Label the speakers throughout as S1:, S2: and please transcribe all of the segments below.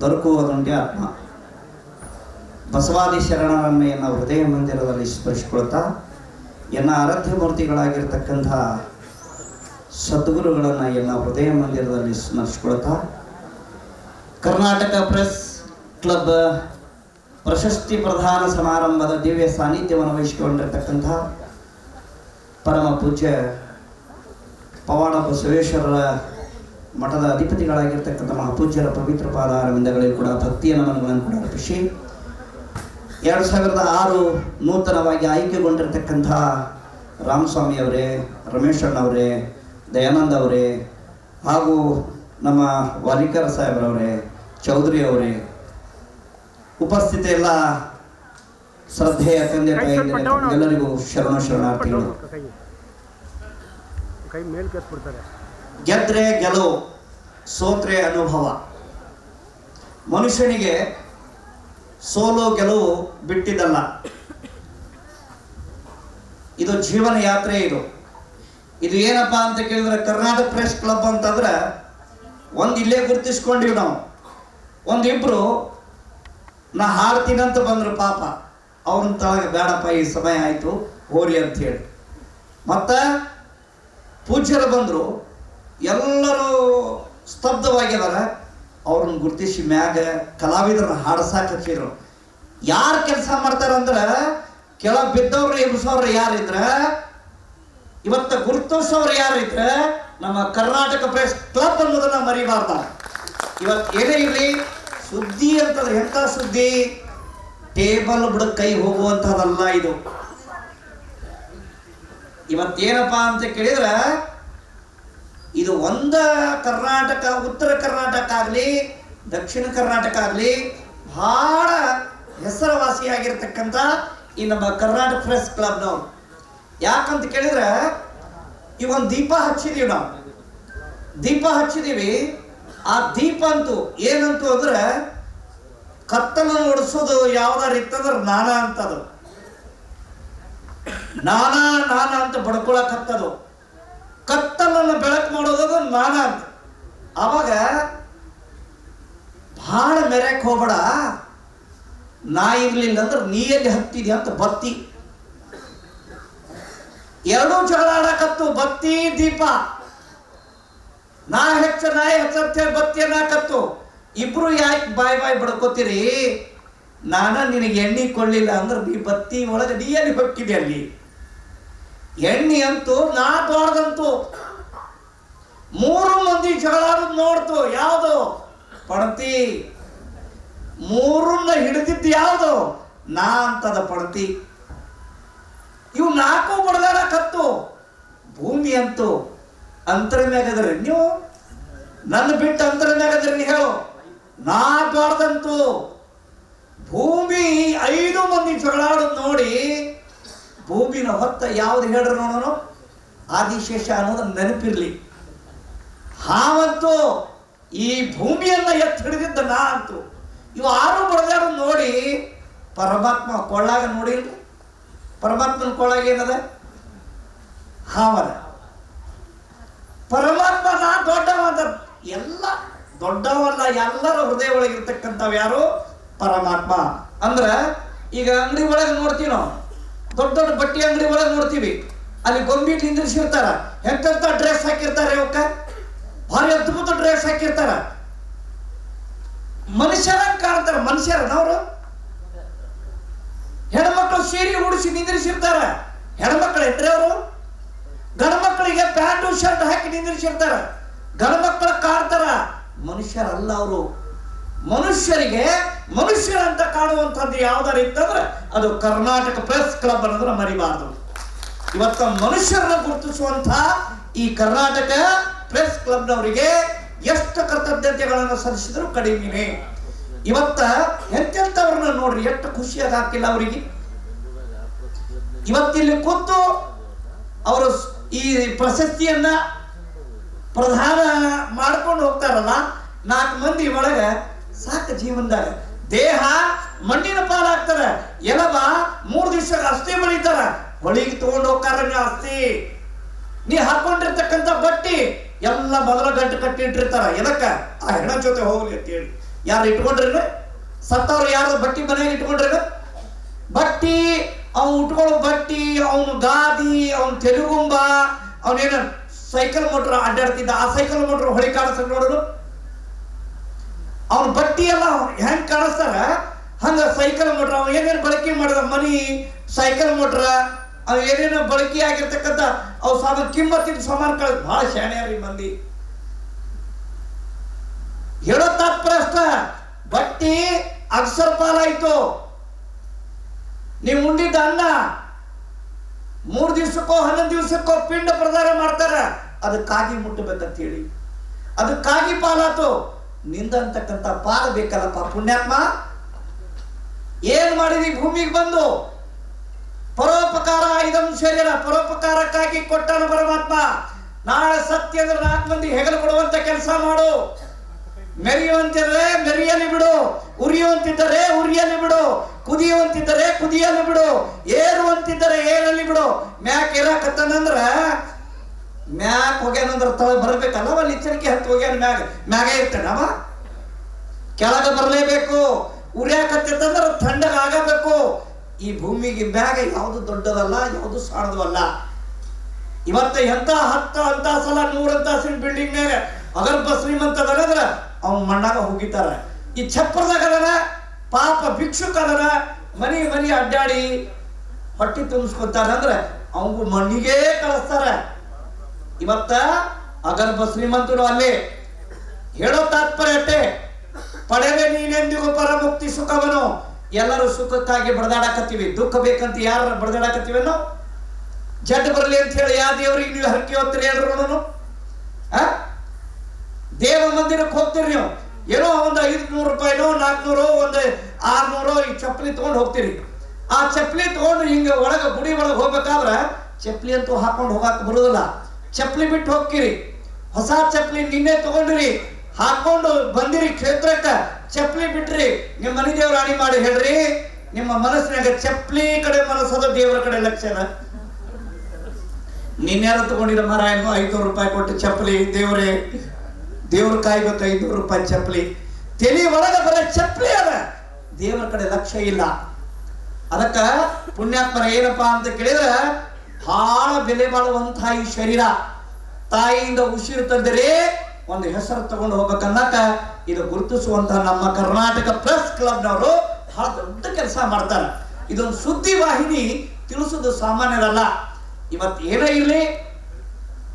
S1: ದೊರಕುವುದುಂಟೆ ಆತ್ಮ. ಬಸವಾದಿ ಶರಣರನ್ನು ಹೃದಯ ಮಂದಿರದಲ್ಲಿ ಸ್ಪರಿಸಿಕೊಳ್ತಾ ಎನ್ನ ಆರಾಧ್ಯ ಮೂರ್ತಿಗಳಾಗಿರ್ತಕ್ಕಂಥ ಸದ್ಗುರುಗಳನ್ನು ಎನ್ನ ಹೃದಯ ಮಂದಿರದಲ್ಲಿ ಸ್ಮರಿಸಿಕೊಳ್ತಾ ಕರ್ನಾಟಕ ಪ್ರೆಸ್ ಕ್ಲಬ್ ಪ್ರಶಸ್ತಿ ಪ್ರಧಾನ ಸಮಾರಂಭದ ದಿವ್ಯ ಸಾನ್ನಿಧ್ಯವನ್ನು ವಹಿಸಿಕೊಂಡಿರ್ತಕ್ಕಂಥ ಪರಮ ಪೂಜ್ಯ ಪವಾಡ ಬಸವೇಶ್ವರರ ಮಠದ ಅಧಿಪತಿಗಳಾಗಿರ್ತಕ್ಕಂಥ ಮಹಾಪೂಜ್ಯರ ಪವಿತ್ರ ಪಾದಾರವಿಂದಗಳಿಗೂ ಕೂಡ ಭಕ್ತಿಯ ನಮನಗಳನ್ನು ಕೂಡ ಅರ್ಪಿಸಿ. ಎರಡು ಸಾವಿರದ ಆರು ನೂತನವಾಗಿ ಆಯ್ಕೆಗೊಂಡಿರ್ತಕ್ಕಂಥ ರಾಮಸ್ವಾಮಿ ಅವರೇ ರಮೇಶ್ ಅಣ್ಣವರೇ ದಯಾನಂದ್ ಅವರೇ ಹಾಗೂ ನಮ್ಮ ವಾಲಿಕರ ಸಾಹೇಬ್ರವರೇ ಚೌಧರಿ ಅವರೇ ಉಪಸ್ಥಿತಿಯೆಲ್ಲ ಎಲ್ಲ ಶ್ರದ್ಧೆಯ ತಂದೆ ತಾಯಿಯಂದಿರೇ ಎಲ್ಲರಿಗೂ ಶರಣ ಶರಣಾರ್ಥಿಗಳು.
S2: ಕೈ ಕೈ. ಮೇಲ್ ಕೆತ್ಬಿಡ್ತಾರೆ
S1: ಗೆದ್ರೆ ಗೆಲುವು, ಸೋತ್ರೆ ಅನುಭವ. ಮನುಷ್ಯನಿಗೆ ಸೋಲು ಗೆಲುವು ಬಿಟ್ಟಿದ್ದಲ್ಲ. ಇದು ಜೀವನ ಯಾತ್ರೆ ಇದು. ಇದು ಏನಪ್ಪ ಅಂತ ಕೇಳಿದ್ರೆ ಕರ್ನಾಟಕ ಪ್ರೆಸ್ ಕ್ಲಬ್ ಅಂತಂದ್ರೆ ಒಂದು ಇಲ್ಲೇ ಗುರುತಿಸ್ಕೊಂಡಿವಿ ನಾವು. ಒಂದಿಬ್ರು, ನಾ ಹಾಡ್ತೀನಂತ ಬಂದ್ರು ಪಾಪ. ಅವ್ರನ್ನ ತಳಗ ಬೇಡಪ್ಪ ಈ ಸಮಯ ಆಯ್ತು ಹೋರಿ ಅಂತ ಹೇಳಿ. ಮತ್ತ ಪೂಜ್ಯರು ಬಂದರು. ಎಲ್ಲರೂ ಸ್ತಬ್ಧವಾಗಿದಾರ. ಅವ್ರನ್ನ ಗುರುತಿಸಿ ಮ್ಯಾಗ ಕಲಾವಿದರನ್ನ ಹಾಡ್ಸಾಕ ಹಚ್ಚಿರು ಯಾರು ಕೆಲಸ ಮಾಡ್ತಾರಂದ್ರೆ ಕೆಳ ಬಿದ್ದವ್ರು ಎಬ್ಸೋರು ಯಾರಿದ್ರ ಇವತ್ತ ಗುರುತಿಸೋರು ಯಾರಿದ್ರ ನಮ್ಮ ಕರ್ನಾಟಕ ಪ್ರೆಸ್ ಕ್ಲಬ್ ಅನ್ನೋದನ್ನ ಮರಿಬಾರ್ದ. ಇವತ್ತು ಏನೇ ಇರಲಿ, ಸುದ್ದಿ ಅಂತಂದ್ರೆ ಎಂತ ಸುದ್ದಿ? ಟೇಬಲ್ ಬಿಡ, ಕೈ ಹೋಗುವಂತದಲ್ಲ ಇದು. ಇವತ್ತೇನಪ್ಪ ಅಂತ ಕೇಳಿದ್ರೆ ಇದು ಒಂದ ಕರ್ನಾಟಕ, ಉತ್ತರ ಕರ್ನಾಟಕ ಆಗಲಿ, ದಕ್ಷಿಣ ಕರ್ನಾಟಕ ಆಗಲಿ ಬಹಳ ಹೆಸರುವಾಸಿಯಾಗಿರ್ತಕ್ಕಂಥ ಈ ನಮ್ಮ ಕರ್ನಾಟಕ ಪ್ರೆಸ್ ಕ್ಲಬ್ನವ್ರು ಯಾಕಂತ ಕೇಳಿದ್ರೆ, ಈ ಒಂದು ದೀಪ ಹಚ್ಚಿದೀವಿ ನಾವು. ದೀಪ ಹಚ್ಚಿದೀವಿ. ಆ ದೀಪ ಅಂತೂ ಏನಂತೂ ಅಂದ್ರೆ, ಕತ್ತಲ ಓಡಿಸೋದು ಯಾವ್ದಾರು ಇತ್ತಂದ್ರೆ ನಾನಾ ಅಂತದು. ನಾನಾ ನಾನಾ ಅಂತ ಬಡ್ಕೊಳಕತ್ತದು ಕತ್ತಲನ್ನು ಬೆಳಕು ಮಾಡೋದದು ನಾನ. ಅಂತ ಅವಾಗ ಭಾಳ ಮೆರೆಕ್ ಹೋಗ್ಬೇಡ. ನಾ ಇರ್ಲಿಲ್ಲ ಅಂದ್ರೆ ನೀ ಎಲ್ಲಿ ಹತ್ತಿದ್ಯಾ ಅಂತ ಬತ್ತಿ. ಎರಡೂ ಜಗಳ ಬತ್ತಿ, ದೀಪ. ನಾ ಹೆಚ್ಚ ನಾ ಹೆಚ್ಚ ಬತ್ತಿ ಅನ್ನಕತ್ತು. ಇಬ್ರು ಯಾಕೆ ಬಾಯ್ ಬಾಯ್ ಬಡ್ಕೋತೀರಿ? ನಾನ ನಿನಗೆ ಎಣ್ಣೆ ಕೊಡ್ಲಿಲ್ಲ ಅಂದ್ರೆ ನೀ ಬತ್ತಿ ಒಳಗೆ ನೀ ಎಲ್ಲಿ ಹೊಕ್ಕಿದೆ ಅಲ್ಲಿ? ಎಣ್ಣೆ ಅಂತೂ ನಾ ಬಾರ್ದಂತು ಮೂರು ಮಂದಿ ಜಗಳಾಡೋದು ನೋಡ್ತು, ಯಾವುದು? ಪಡ್ತಿ. ಮೂರನ್ನ ಹಿಡಿದಿದ್ದು ಯಾವುದು? ನಾ ಅಂತದ ಪಡ್ತಿ. ಇವು ನಾಲ್ಕು ಬಡದಾಡಕತ್ತು ಭೂಮಿ ಅಂತೂ ಅಂತರ ಮ್ಯಾಗದ್ರಿ ನೀವು ನನ್ನ ಬಿಟ್ಟು ಅಂತರ ಮ್ಯಾಗದ್ರಿ ಹೇಳು. ನಾ ಭೂಮಿ ಐದು ಮಂದಿ ಜಗಳಾಡೋದು ನೋಡಿ ಭೂಮಿನ ಹೊತ್ತ ಯಾವ್ದು ಹೇಳ್ರಿ ನೋಡೋಣ ಆದಿಶೇಷ ಅನ್ನೋದು ನೆನಪಿರ್ಲಿ. ಹಾವಂತೂ ಈ ಭೂಮಿಯನ್ನ ಎತ್ತಿ ಹಿಡಿದಿದ್ದ ನಾ ಅಂತು. ಇವು ಆರು ಬಡದಾಡು ನೋಡಿ ಪರಮಾತ್ಮ ಕೊಳ್ಳಾಗ ನೋಡಿಲ್ರಿ? ಪರಮಾತ್ಮನ ಕೊಳ್ಳಾಗ ಏನದ? ಹಾವನ. ಪರಮಾತ್ಮ ನಾ ದೊಡ್ಡವ ಅಂತ ಎಲ್ಲ ದೊಡ್ಡವಲ್ಲ ಎಲ್ಲರ ಹೃದಯ ಒಳಗಿರ್ತಕ್ಕಂಥವ್ ಯಾರು? ಪರಮಾತ್ಮ. ಅಂದ್ರ ಈಗ ಅಂಗಡಿ ಒಳಗೆ ನೋಡ್ತೀವಿ ನಾವು ದೊಡ್ಡ ದೊಡ್ಡ ಬಟ್ಟೆ ಅಂಗಡಿ ಒಳಗೆ ನೋಡ್ತೀವಿ. ಅಲ್ಲಿ ಗೊಂಬಿ ನಿಂದ್ರಿಸಿರ್ತಾರ. ಎಂತೆಂತ ಡ್ರೆಸ್ ಹಾಕಿರ್ತಾರೆ ಅವಕ್ಕ? ಭಾರಿ ಅದ್ಭುತ ಡ್ರೆಸ್ ಹಾಕಿರ್ತಾರ. ಮನುಷ್ಯರ ಕಾಣ್ತಾರ ಮನುಷ್ಯರನವರು ಹೆಣ್ಮಕ್ಳು ಸೀರೆ ಉಡಿಸಿ ನಿಂದ್ರಿಸಿರ್ತಾರ. ಹೆಣ್ಮಕ್ಳು ಎಂದ್ರೆ ಅವರು? ಗಂಡ್ಮಕ್ಳಿಗೆ ಪ್ಯಾಂಟು, ಶರ್ಟ್ ಹಾಕಿ ನಿಂದ್ರಿಸಿರ್ತಾರ. ಗಂಡ್ಮಕ್ಳು ಕಾಡ್ತಾರ ಮನುಷ್ಯರಲ್ಲ ಅವರು. ಮನುಷ್ಯರಿಗೆ ಮನುಷ್ಯರಂತ ಕಾಣುವಂಥದ್ದು ಯಾವ್ದಾರು ಇತ್ತಂದ್ರೆ ಅದು ಕರ್ನಾಟಕ ಪ್ರೆಸ್ ಕ್ಲಬ್ ಅನ್ನೋದನ್ನ ಮರಿಬಾರದು. ಇವತ್ತ ಮನುಷ್ಯರನ್ನ ಗುರುತಿಸುವಂತ ಈ ಕರ್ನಾಟಕ ಪ್ರೆಸ್ ಕ್ಲಬ್ನವರಿಗೆ ಎಷ್ಟು ಕೃತಜ್ಞತೆಗಳನ್ನು ಸಲ್ಲಿಸಿದ್ರು ಕಡಿಮೆ ಇವತ್ತ ಎಂತೆಂಥವ್ರನ್ನ ನೋಡ್ರಿ, ಎಷ್ಟು ಖುಷಿಯಾಗಿ ಹಾಕಿಲ್ಲ ಅವರಿಗೆ. ಇವತ್ತಿಲ್ಲಿ ಕೂತು ಅವರು ಈ ಪ್ರಶಸ್ತಿಯನ್ನ ಪ್ರಧಾನ ಮಾಡ್ಕೊಂಡು ಹೋಗ್ತಾರಲ್ಲ, ನಾಲ್ಕು ಮಂದಿ ಒಳಗೆ ಸಾಕು ಜೀವನದಾಗ. ದೇಹ ಮಣ್ಣಿನ ಪಾಲಾಗ್ತಾರ ಎಲ್ಲವ ಮೂರು ದಿವಸ ಅಷ್ಟೇ ಬಳಿತಾರ ಹೊಳಿಗೆ ತಗೊಂಡು ಹೋಗ್ತಾರ ಅಸ್ಥಿ ನೀ ಹಾಕೊಂಡಿರ್ತಕ್ಕಂಥ ಬಟ್ಟಿ ಎಲ್ಲ ಮೊದಲ ಗಂಟು ಕಟ್ಟಿ ಇಟ್ಟಿರ್ತಾರ. ಎದಕ್ಕ? ಆ ಹೆಣ ಜೊತೆ ಹೋಗ್ಲಿ ಅಂತ ಹೇಳಿ ಯಾರು ಇಟ್ಕೊಂಡ್ರೇನು? ಸತ್ತವ್ರು ಯಾರು? ಬಟ್ಟಿ ಮನೆಗೆ ಇಟ್ಕೊಂಡ್ರಿ ಬಟ್ಟಿ, ಅವ್ನು ಉಟ್ಕೊಳ್ಳೋ ಬಟ್ಟಿ, ಅವನು ಗಾದಿ, ಅವನ ತೆಲುಗುಂಬ, ಅವನೇನ ಸೈಕಲ್ ಮೋಟ್ರ್ ಅಡ್ಡಾಡ್ತಿದ್ದ. ಆ ಸೈಕಲ್ ಮೋಟ್ರ್ ಹೊಳಿ ಕಾಣಿಸ್ ನೋಡೋದು. ಅವನ ಬಟ್ಟಿ ಎಲ್ಲ ಹೆಂಗ್ ಕಾಣಿಸ್ತಾರ? ಹಂಗ ಸೈಕಲ್ ಮೋಟ್ರ್ ಅವ ಏನೇನು ಬಳಕೆ ಮಾಡಿದ ಮನಿ, ಸೈಕಲ್ ಮೋಟ್ರ ಅವ್ ಏನೇನು ಬಳಕೆ ಆಗಿರ್ತಕ್ಕಂಥ ಅವು ಸಾಮಾನು ಕಿಮ್ಮತ್ತಿನ ಸಾಮಾನು ಬಹಳ ಶಾಣ್ಯಾರಿ ಮಂದಿ. ಹೇಳೋ ತಾತ್ಪರ್ಯ ಅಷ್ಟ. ಬಟ್ಟಿ ಅಕ್ಷರ ಪಾಲಾಯ್ತು. ನೀವು ಉಂಡಿದ್ದ ಅನ್ನ ಮೂರು ದಿವಸಕ್ಕೋ, ಹನ್ನೊಂದು ದಿವಸಕ್ಕೋ ಪಿಂಡ ಪ್ರದಾನ ಮಾಡ್ತಾರ. ಅದು ಕಾಗಿ ಮುಟ್ಟಬೇಕಂತ ಹೇಳಿ ಅದು ಕಾಗಿ ಪಾಲಾತು. ನಿಂದಂತಕ್ಕಂಥ ಪಾಲ ಬೇಕಲ್ಲಪ್ಪ ಪುಣ್ಯಾತ್ಮ? ಏನ್ ಮಾಡಿದಿ? ಭೂಮಿಗೆ ಬಂದು. ಪರೋಪಕಾರ ಇದಂ ಶರೀರ, ಪರೋಪಕಾರಕ್ಕಾಗಿ ಕೊಟ್ಟನು ಪರಮಾತ್ಮ. ನಾಳೆ ಸತ್ಯ ಅಂದ್ರೆ ನಾಲ್ಕು ಮಂದಿ ಹೆಗಲು ಕೊಡುವಂತ ಕೆಲಸ ಮಾಡು. ಮೆರೆಯುವಂತಿದ್ರೆ ಮೆರೆಯಲಿ ಬಿಡು. ಉರಿಯುವಂತಿದ್ದರೆ ಉರಿಯಲಿ ಬಿಡು. ಕುದಿಯುವಂತಿದ್ದರೆ ಕುದಿಯಲಿ ಬಿಡು. ಏರುವಂತಿದ್ದರೆ ಏರಲಿ ಬಿಡು. ಮ್ಯಾಕ್ ಏರಾಕತ್ತನಂದ್ರ ಮ್ಯಾಕ್ ಹೋಗ್ಯಾನಂದ್ರ ತಳ ಬರ್ಬೇಕಲ್ಲ ಅಲ್ಲಿ ಎಚ್ಚರಿಕೆ ಹತ್ತು ಹೋಗ್ಯಾನ ಮ್ಯಾಗ. ಮ್ಯಾಗ ಇರ್ತಾನವ ಕೆಳಗ ಬರಲೇಬೇಕು. ಉರಿಯಾಕತ್ತಿತ್ತಂದ್ರ ಥಂಡಗ ಆಗಬೇಕು. ಈ ಭೂಮಿಗೆ ಮ್ಯಾಗ ಯಾವುದು ದೊಡ್ಡದಲ್ಲ, ಯಾವುದು ಸಾಣದವಲ್ಲ. ಇವತ್ತು ಎಂತ ಹತ್ತ ಅಂತ ಸಲ ನೂರಂತಾಸಿನ ಬಿಲ್ಡಿಂಗ್ ಮ್ಯಾಗ ಅಗರ್ಭ ಶ್ರೀಮಂತ ಅದನಂದ್ರ ಅವ್ನ ಮಣ್ಣಾಗ ಹೋಗಿತಾರ ಈ ಛಪ್ಪರದಾಗ ಅದರ ಪಾಪ ಭಿಕ್ಷುಕ ಮನಿ ಮನಿ ಅಡ್ಡಾಡಿ ಹೊಟ್ಟಿ ತುಂಬಿಸ್ಕೊತಾರ ಅಂದ್ರೆ ಅವಂಗು ಮಣ್ಣಿಗೆ ಕಳಿಸ್ತಾರ. ಇವತ್ತ ಅಗರ್ಭ ಶ್ರೀಮಂತರು ಅಲ್ಲಿ ಹೇಳೋ ತಾತ್ಪರ್ಯ ಅಷ್ಟೇ. ಪಡೆವೆ ನೀನೆಂದಿಗೂ ಪರಮುಕ್ತಿ ಸುಖವನು. ಎಲ್ಲರೂ ಸುಖಕ್ಕಾಗಿ ಬಡದಾಡಕತ್ತೀವಿ. ದುಃಖ ಬೇಕಂತ ಯಾರು ಬಡದಾಡಕತ್ತೀವಿ ಜಡ್ ಬರಲಿ ಅಂತ ಹೇಳಿ ಯಾವ ದೇವ್ರಿಗೆ ನೀವು ಹರಕೆ ಹೋಗ್ತೀರಿ ಹೇಳ್ರು? ದೇವ ಮಂದಿರಕ್ಕೆ ಹೋಗ್ತೀರಿ ನೀವು. ಏನೋ ಒಂದು ಐದು ನೂರು ರೂಪಾಯಿನೋ, ನಾಲ್ಕುನೂರು, ಒಂದು ಆರ್ನೂರು ಈ ಚಪ್ಪಲಿ ತಗೊಂಡು ಹೋಗ್ತೀರಿ. ಆ ಚಪ್ಪಲಿ ತಗೊಂಡು ಹಿಂಗೆ ಒಳಗೆ ಗುಡಿ ಒಳಗೆ ಹೋಗ್ಬೇಕಾದ್ರೆ ಚಪ್ಪಲಿ ಅಂತೂ ಹಾಕೊಂಡು ಹೋಗಕ್ಕೆ ಬರೋದಿಲ್ಲ. ಚಪ್ಪಲಿ ಬಿಟ್ಟು ಹೋಗ್ತೀರಿ. ಹೊಸ ಚಪ್ಪಲಿ ನಿನ್ನೆ ತಗೊಂಡ್ರಿ. ಹಾಕೊಂಡು ಬಂದಿರಿ ಕ್ಷೇತ್ರಕ್ಕೆ. ಚಪ್ಪಲಿ ಬಿಟ್ರಿ. ನಿಮ್ಮ ಮನೆ ದೇವ್ರ ರಾಣಿ ಮಾಡಿ ಹೇಳ್ರಿ. ನಿಮ್ಮ ಮನಸ್ಸಿನಾಗ ಚಪ್ಪಲಿ ಕಡೆ ಮನಸ್ಸದ ದೇವರ ಕಡೆ ಲಕ್ಷಣ. ನಿನ್ನೆಲ್ಲ ತಗೊಂಡಿರ ಮರ ಏನು ಐನೂರು ರೂಪಾಯಿ ಕೊಟ್ಟು ಚಪ್ಪಲಿ. ದೇವ್ರೆ, ದೇವ್ರ ಕಾಯ್ಬೇಕು ಐದುನೂರು ರೂಪಾಯಿ ಚಪ್ಪಲಿ. ತೆಲಿ ಒಳಗ ಬರ ಚಪ್ಪಲಿ ಅದ. ದೇವರ ಕಡೆ ಲಕ್ಷ್ಯ ಇಲ್ಲ. ಅದಕ್ಕ ಪುಣ್ಯಾತ್ಮರ ಏನಪ್ಪಾ ಅಂತ ಕೇಳಿದ್ರ ಬಹಳ ಬೆಲೆ ಬಾಳುವಂತಹ ಈ ಶರೀರ. ತಾಯಿಯಿಂದ ಉಸಿರು ತಂದರೆ ಒಂದು ಹೆಸರು ತಗೊಂಡು ಹೋಗ್ಬೇಕನ್ನಕ ಇದು ಗುರುತಿಸುವಂತಹ ನಮ್ಮ ಕರ್ನಾಟಕ ಪ್ರೆಸ್ ಕ್ಲಬ್ನವರು ಬಹಳ ದೊಡ್ಡ ಕೆಲಸ ಮಾಡ್ತಾರೆ. ಇದೊಂದು ಸುದ್ದಿ ವಾಹಿನಿ ತಿಳಿಸೋದು ಸಾಮಾನ್ಯರಲ್ಲ. ಇವತ್ತು ಏನೇ ಇರಲಿ,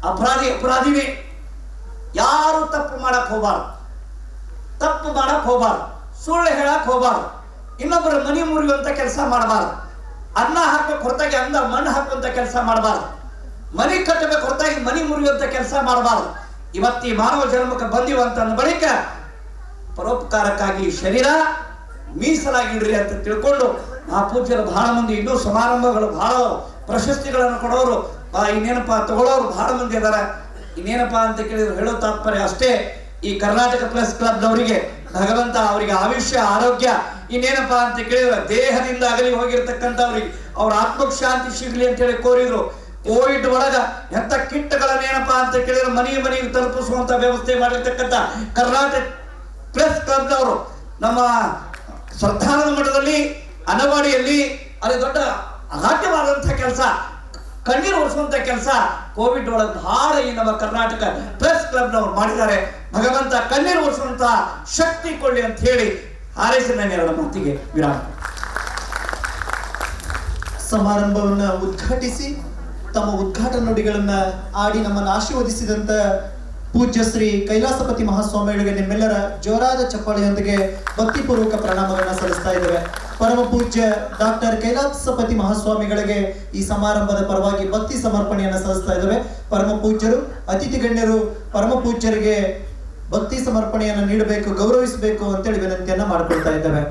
S1: ಅಪರಾಧಿ ಅಪರಾಧಿನೇ. ಯಾರು ತಪ್ಪು ಮಾಡಕ್ ಹೋಗಬಾರ್ದು. ತಪ್ಪು ಮಾಡಕ್ ಹೋಗಬಾರ್ದು. ಸುಳ್ಳು ಹೇಳಕ್ ಹೋಗಬಾರ್ದು. ಇನ್ನೊಬ್ಬರ ಮನೆ ಮುರಿಯುವಂತ ಕೆಲಸ ಮಾಡಬಾರ್ದು. ಅನ್ನ ಹಾಕಬೇಕು ಹೊರತಾಗಿ ಅಂದ ಮಣ್ಣು ಹಾಕುವಂತ ಕೆಲಸ ಮಾಡಬಾರ್ದು. ಮನೆ ಕಟ್ಟಬೇಕು ಹೊರತಾಗಿ ಮನೆ ಮುರಿಯುವಂತ ಕೆಲಸ ಮಾಡಬಾರ್ದು. ಇವತ್ತು ಈ ಮಾನವ ಜನ್ಮಕ್ಕೆ ಬಂದಿವಂತ ಬಳಿಕ ಪರೋಪಕಾರಕ್ಕಾಗಿ ಶರೀರ ಮೀಸಲಾಗಿಡ್ರಿ ಅಂತ ತಿಳ್ಕೊಂಡು ಆ ಪೂಜ್ಯರು ಬಹಳ ಮಂದಿ, ಇನ್ನೂ ಸಮಾರಂಭಗಳು ಬಹಳ ಪ್ರಶಸ್ತಿಗಳನ್ನು ಕೊಡೋರು. ಇನ್ನೇನಪ್ಪ ತಗೊಳ್ಳೋರು ಬಹಳ ಮಂದಿ ಇದ್ದಾರೆ ಇನ್ನೇನಪ್ಪ ಅಂತ ಕೇಳಿದ್ರು ಹೇಳೋ ತಾತ್ಪರ್ಯ ಅಷ್ಟೇ. ಈ ಕರ್ನಾಟಕ ಪ್ರೆಸ್ ಕ್ಲಬ್ನವರಿಗೆ ಭಗವಂತ ಅವರಿಗೆ ಆಯುಷ್ಯ, ಆರೋಗ್ಯ ಇನ್ನೇನಪ್ಪ ಅಂತ ಕೇಳಿದ್ರೆ, ದೇಹದಿಂದ ಅಗಲಿ ಹೋಗಿರ್ತಕ್ಕಂಥವ್ರಿಗೆ ಅವ್ರ ಆತ್ಮಕ್ಕೆ ಶಾಂತಿ ಸಿಗ್ಲಿ ಅಂತ ಹೇಳಿ ಕೋರಿದ್ರು. ಕೋವಿಡ್ ಒಳಗ ಎಂತ ಕಿಟ್ಗಳನ್ನೇನಪ್ಪ ಅಂತ ಕೇಳಿದ್ರೆ ಮನೆ ಮನೆಗೆ ತಲುಪಿಸುವಂತ ವ್ಯವಸ್ಥೆ ಮಾಡಿರ್ತಕ್ಕಂಥ ಕರ್ನಾಟಕ ಪ್ರೆಸ್ ಕ್ಲಬ್ನವರು ನಮ್ಮ ಶ್ರದ್ಧಾನಂದ ಮಠದಲ್ಲಿ, ಅನವಾಡಿಯಲ್ಲಿ, ಅಲ್ಲಿ ದೊಡ್ಡ ಅಗಾಢ್ಯವಾದಂತಹ ಕೆಲಸ, ಕಣ್ಣೀರು ಒರೆಸುವಂತ ಕೆಲಸ ಕೋವಿಡ್ ಒಳಗೆ ಭಾಳ ಈ ನಮ್ಮ ಕರ್ನಾಟಕ ಪ್ರೆಸ್ ಕ್ಲಬ್ನವ್ರು ಮಾಡಿದ್ದಾರೆ. ಭಗವಂತ ಕಣ್ಣೀರು ಒರೆಸುವಂತ ಶಕ್ತಿ ಕೊಡ್ಲಿ ಅಂತ ಹೇಳಿ ಹಾರೈಸಿ ನನ್ನ ಎರಡು ಮಾತಿಗೆ ವಿರಾಮ.
S3: ಸಮಾರಂಭವನ್ನ ಉದ್ಘಾಟಿಸಿ, ತಮ್ಮ ಉದ್ಘಾಟನಾ ನುಡಿಗಳನ್ನ ಆಡಿ ನಮ್ಮನ್ನು ಆಶೀರ್ವದಿಸಿದಂತ ಪೂಜ್ಯ ಶ್ರೀ ಕೈಲಾಸಪತಿ ಮಹಾಸ್ವಾಮಿಗಳಿಗೆ ನಿಮ್ಮೆಲ್ಲರ ಜೋರಾದ ಚಪ್ಪಾಳೆಯೊಂದಿಗೆ ಭಕ್ತಿಪೂರ್ವಕ ಪ್ರಣಾಮಗಳನ್ನ ಸಲ್ಲಿಸ್ತಾ ಇದ್ದೇವೆ. ಪರಮ ಪೂಜ್ಯ ಡಾಕ್ಟರ್ ಕೈಲಾಸಪತಿ ಮಹಾಸ್ವಾಮಿಗಳಿಗೆ ಈ ಸಮಾರಂಭದ ಪರವಾಗಿ ಭಕ್ತಿ ಸಮರ್ಪಣೆಯನ್ನ ಸಲ್ಲಿಸ್ತಾ ಇದ್ದೇವೆ. ಪರಮ ಪೂಜ್ಯರು, ಅತಿಥಿ ಗಣ್ಯರು, ಪರಮ ಪೂಜ್ಯರಿಗೆ ಭಕ್ತಿ ಸಮರ್ಪಣೆಯನ್ನು ನೀಡಬೇಕು, ಗೌರವಿಸಬೇಕು ಅಂತೇಳಿ ವಿನಂತಿಯನ್ನ ಮಾಡಿಕೊಳ್ತಾ ಇದ್ದೇವೆ.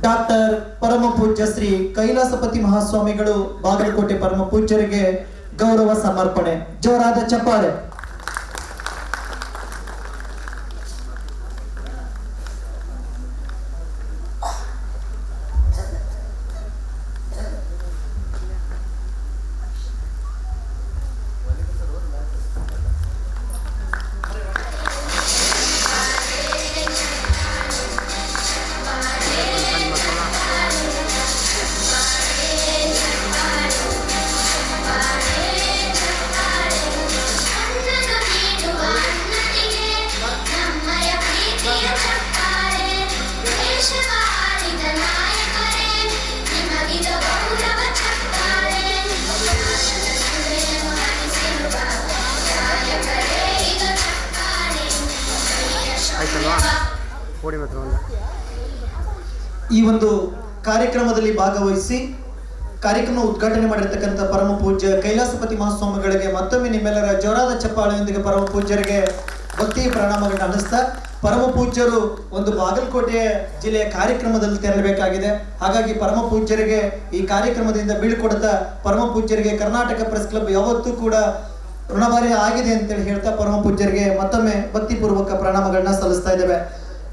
S3: ಡಾಕ್ಟರ್ ಪರಮ ಪೂಜ್ಯ ಶ್ರೀ ಕೈಲಾಸಪತಿ ಮಹಾಸ್ವಾಮಿಗಳು ಬಾಗಲಕೋಟೆ ಪರಮ ಪೂಜ್ಯರಿಗೆ ಗೌರವ ಸಮರ್ಪಣೆ. ಜೋರಾದ ಚಪ್ಪಾಳೆ. ಈ ಒಂದು ಕಾರ್ಯಕ್ರಮದಲ್ಲಿ ಭಾಗವಹಿಸಿ ಕಾರ್ಯಕ್ರಮ ಉದ್ಘಾಟನೆ ಮಾಡಿರ್ತಕ್ಕಂಥ ಪರಮ ಪೂಜ್ಯ ಕೈಲಾಸಪತಿ ಮಹಾಸ್ವಾಮಿಗಳಿಗೆ ಮತ್ತೊಮ್ಮೆ ನಿಮ್ಮೆಲ್ಲರ ಜೋರಾದ ಚಪ್ಪಾಳೆಯೊಂದಿಗೆ ಪರಮ ಪೂಜ್ಯರಿಗೆ ಭಕ್ತಿ ಪ್ರಣಾಮಗಳನ್ನು ಅನ್ನಿಸ್ತಾ ಪರಮ ಪೂಜ್ಯರು ಒಂದು ಬಾಗಲಕೋಟೆ ಜಿಲ್ಲೆಯ ಕಾರ್ಯಕ್ರಮದಲ್ಲಿ ತೆರಳಬೇಕಾಗಿದೆ. ಹಾಗಾಗಿ ಪರಮ ಪೂಜ್ಯರಿಗೆ ಈ ಕಾರ್ಯಕ್ರಮದಿಂದ ಬೀಳ್ಕೊಡ್ತಾ ಪರಮ ಪೂಜ್ಯರಿಗೆ ಕರ್ನಾಟಕ ಪ್ರೆಸ್ ಕ್ಲಬ್ ಯಾವತ್ತೂ ಕೂಡ ಋಣಭಾರಿ ಆಗಿದೆ ಅಂತೇಳಿ ಹೇಳ್ತಾ ಪರಮ ಪೂಜ್ಯರಿಗೆ ಮತ್ತೊಮ್ಮೆ ಭಕ್ತಿಪೂರ್ವಕ ಪ್ರಣಾಮಗಳನ್ನ ಸಲ್ಲಿಸ್ತಾ ಇದ್ದೇವೆ.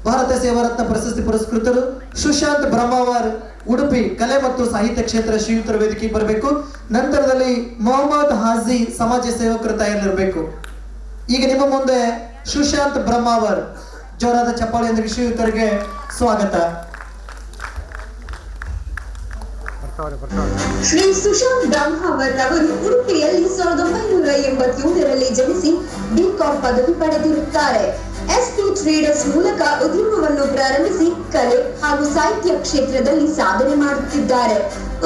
S3: ಭಾರತ ಸೇವಾರತ್ನ ಪ್ರಶಸ್ತಿ ಪುರಸ್ಕೃತರು ಸುಶಾಂತ್ ಬ್ರಹ್ಮಾವರ್, ಉಡುಪಿ ಕಲೆ ಮತ್ತು ಸಾಹಿತ್ಯ ಕ್ಷೇತ್ರ ಶ್ರೀಯುತರ ವೇದಿಕೆ ಬರಬೇಕು. ನಂತರದಲ್ಲಿ ಮೊಹಮ್ಮದ್ ಹಾಜಿ ಸಮಾಜ ಸೇವಕರು ತಯಾರಿರಬೇಕು ಈಗ ನಿಮ್ಮ ಮುಂದೆ ಸುಶಾಂತ್ ಬ್ರಹ್ಮಾವರ್, ಜೋರಾದ ಚಪ್ಪಾಳೆಯೊಂದಿಗೆ ಶ್ರೀಯುತರಿಗೆ ಸ್ವಾಗತ.
S4: ಶ್ರೀ ಸುಶಾಂತ್ ಬ್ರಹ್ಮಾವತ್ ಅವರು ಉಡುಪಿಯಲ್ಲಿ ಸಾವಿರದ ಒಂಬೈನೂರ ಎಂಬತ್ತೇಳರಲ್ಲಿ ಜನಿಸಿ ಬಿಕಾಂ ಪದವಿ ಪಡೆದಿರುತ್ತಾರೆ. ಎಸ್ಪಿ ಟ್ರೇಡರ್ಸ್ ಮೂಲಕ ಉದ್ಯಮವನ್ನು ಪ್ರಾರಂಭಿಸಿ ಕಲೆ ಹಾಗೂ ಸಾಹಿತ್ಯ ಕ್ಷೇತ್ರದಲ್ಲಿ ಸಾಧನೆ ಮಾಡುತ್ತಿದ್ದಾರೆ.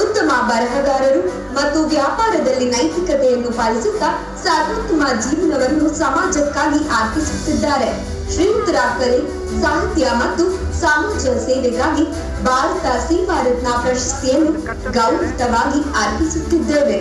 S4: ಉತ್ತಮ ಬರಹಗಾರರು ಮತ್ತು ವ್ಯಾಪಾರದಲ್ಲಿ ನೈತಿಕತೆಯನ್ನು ಪಾಲಿಸುತ್ತಾ ಸರ್ವೋತ್ತಮ ಜೀವನವನ್ನು ಸಮಾಜಕ್ಕಾಗಿ ಅರ್ಪಿಸುತ್ತಿದ್ದಾರೆ. ಶ್ರೀಯುತರ ಕಲೆ ಸಾಹಿತ್ಯ ಮತ್ತು ಸಮಾಜ ಸೇವೆಗಾಗಿ ಭಾರತ ಸೇವಾ ರತ್ನ ಪ್ರಶಸ್ತಿಯನ್ನು ಗೌರವಿತವಾಗಿ ಅರ್ಪಿಸುತ್ತಿದ್ದೇವೆ.